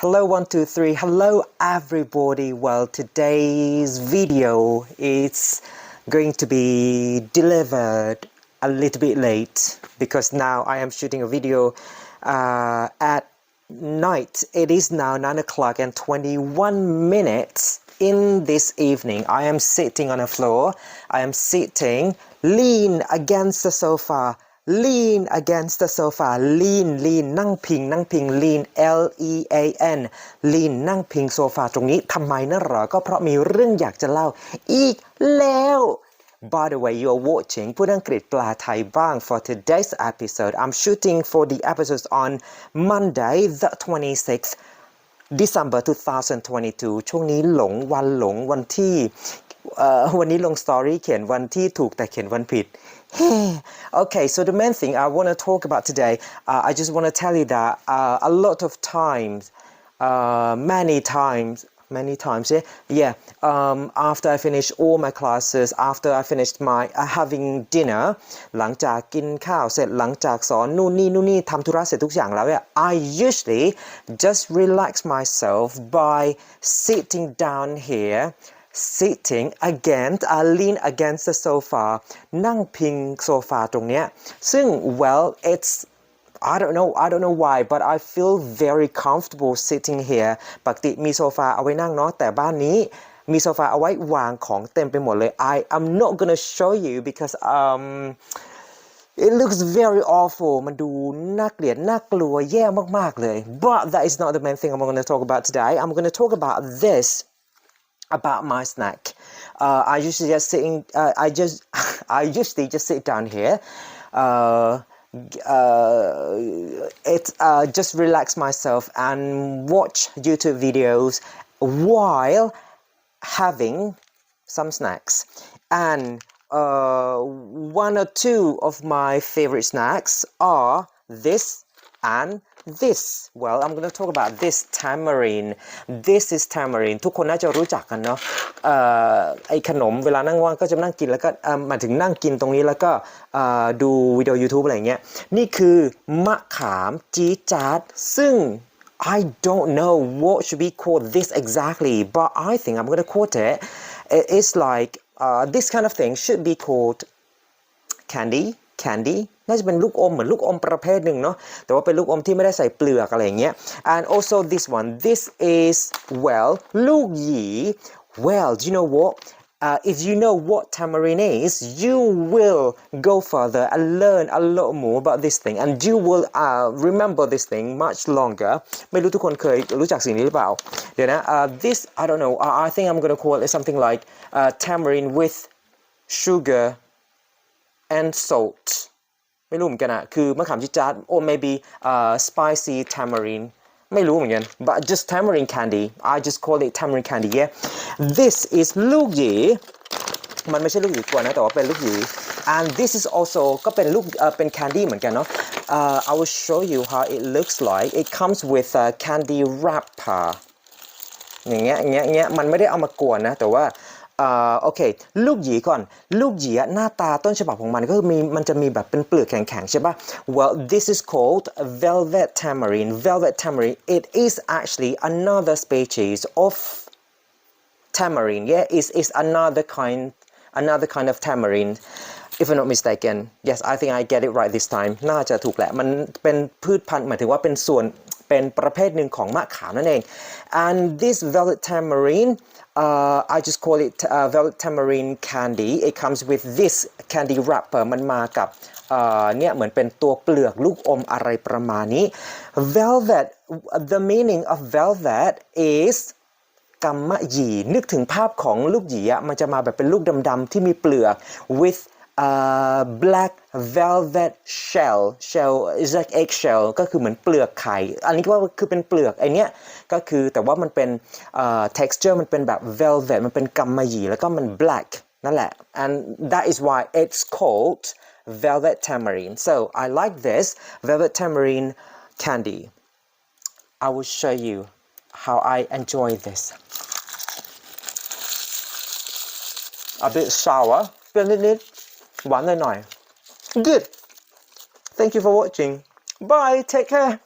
Hello, one, two, three. Hello, everybody. Well, today's video is going to be delivered a little bit late because now I am shooting a video uh, at night. It is now 9 o'clock and 21 minutes in this evening. I am sitting on the floor. I am sitting lean against the sofa lean against the sofa lean lean นั่งพิง นั่งพิง lean L E A N lean นั่งพิงโซฟาตรงนี้ทำไมนะหรอ ก็เพราะมีเรื่องอยากจะเล่า อีกแล้ว By the way, you're watching พูดอังกฤษปลาไทยบ้าง for today's episode. I'm shooting for the episodes on Monday, the 26th December 2022 ช่วงนี้หลงวันหลงวันที่วันนี้ลงสตอรี่เขียนวันที่ถูกแต่เขียนวันผิด okay, so the main thing I want to talk about today, uh, I just want to tell you that uh, a lot of times, uh, many times, many times, yeah, yeah. Um, after I finish all my classes, after I finished my uh, having dinner, หลังจากกินข้าวเสร็จหลังจากสอนนู่นนี่นู่นนี่ทำธุระเสร็จทุกอย่างแล้วเนี่ย I usually just relax myself by sitting down here sitting against I lean against the sofa นั่งพิงโซฟาตรงเนี้ยซึ่ง well it's I don't know I don't know why but I feel very comfortable sitting here. ปกติมีโซฟาเอาไว้นั่งเนาะแต่บ้านนี้มีโซฟาเอาไว้วางของเต็มไปหมดเลย I I'm not gonna show you because um it looks very awful. มันดูน่าเกลียดน่ากลัวแย่มากๆเลย but that is not the main thing I'm gonna talk about today. I'm gonna talk about this about my snack. Uh, I usually just sitting. Uh, I just I usually just sit down here. Uh, uh, it uh, just relax myself and watch YouTube videos while having some snacks. And uh, one or two of my favorite snacks are this and this well I'm gonna talk about this tamarind this is tamarind ทุกคนน่าจะรู้จักกันเนาะไอขนมเวลานั่งว่างก็จะนั่งกินแล้วก็มาถึงนั่งกินตรงนี้แล้วก็ดูวิดีโอ YouTube อะไรเงี้ยนี่คือมะขามจี๊ดจ๊าดซึ่ง I don't know what should we call this exactly but I think I'm gonna quote it it's like uh, this kind of thing should be called candy candy น่าจะเป็นลูกอมเหมือนลูกอมประเภทหนึ่งเนาะแต่ว่าเป็นลูกอมที่ไม่ได้ใส่เปลือกอะไรอย่างเงี้ย and also this one this is well ลูกหยี well do you know what uh, if you know what tamarind is you will go further and learn a lot more about this thing and you will uh, remember this thing much longer ไม่รู้ทุกคนเคยรู้จักสิ่งนี้หรือเปล่า เดี๋ยวนะ uh, this I don't know I, I think I'm gonna call it something like uh, tamarind with sugar and salt ไม่รู้เหมือนกันอะคือมะขามชิจาร์ or maybe uh, spicy tamarind ไม่รู้เหมือนกัน but just tamarind candy I just call it tamarind candy yeah this is ลูกหยีมันไม่ใช่ลูกหยีกวนนะแต่ว่าเป็นลูกหยี and this is also ก็เป็นลูกเอ่อเป็น candy เหมือนกันเนาะ uh, I will show you how it looks like it comes with a candy wrapper อย่างเงี้ยอย่างเงี้ยอย่างเงี้ยมันไม่ได้เอามากวนนะ แต่ว่า อ่าโอเค ลูกหยีก่อน ลูกหยีหน้าตาต้นฉบับของมันก็มีมันจะมีแบบเป็นเปลือกแข็งๆใช่ปะ well this is called velvet tamarind velvet tamarind it is actually another species of tamarind yeah is is another kind another kind of tamarind if I'm not mistaken yes I think I get it right this time น่าจะถูกแหละ มันเป็นพืชพันธุ์หมายถึงว่าเป็นส่วน เป็นประเภทหนึ่งของมะขามนั่นเอง and this velvet tamarind uh, I just call it uh, velvet tamarind candy it comes with this candy wrapper มันมากับเนี่ยเหมือนเป็นตัวเปลือกลูกอมอะไรประมาณนี้ velvet the meaning of velvet is กำมะหยี่นึกถึงภาพของลูกหยีอะมันจะมาแบบเป็นลูกดำๆที่มีเปลือก with uh, black velvet shell shell is like egg shell ก็คือเหมือนเปลือกไข่ อันนี้ก็ว่าคือเป็นเปลือกไอเนี้ยก็คือแต่ว่ามันเป็น uh, texture มันเป็นแบบ velvet มันเป็นกำมะหยี่แล้วก็มัน black นั่นแหละ and that is why it's called velvet tamarind so I like this velvet tamarind candy I will show you how I enjoy this a bit sour เปรี้ยวนิดๆ หวานหน่อยๆ good thank you for watching bye take care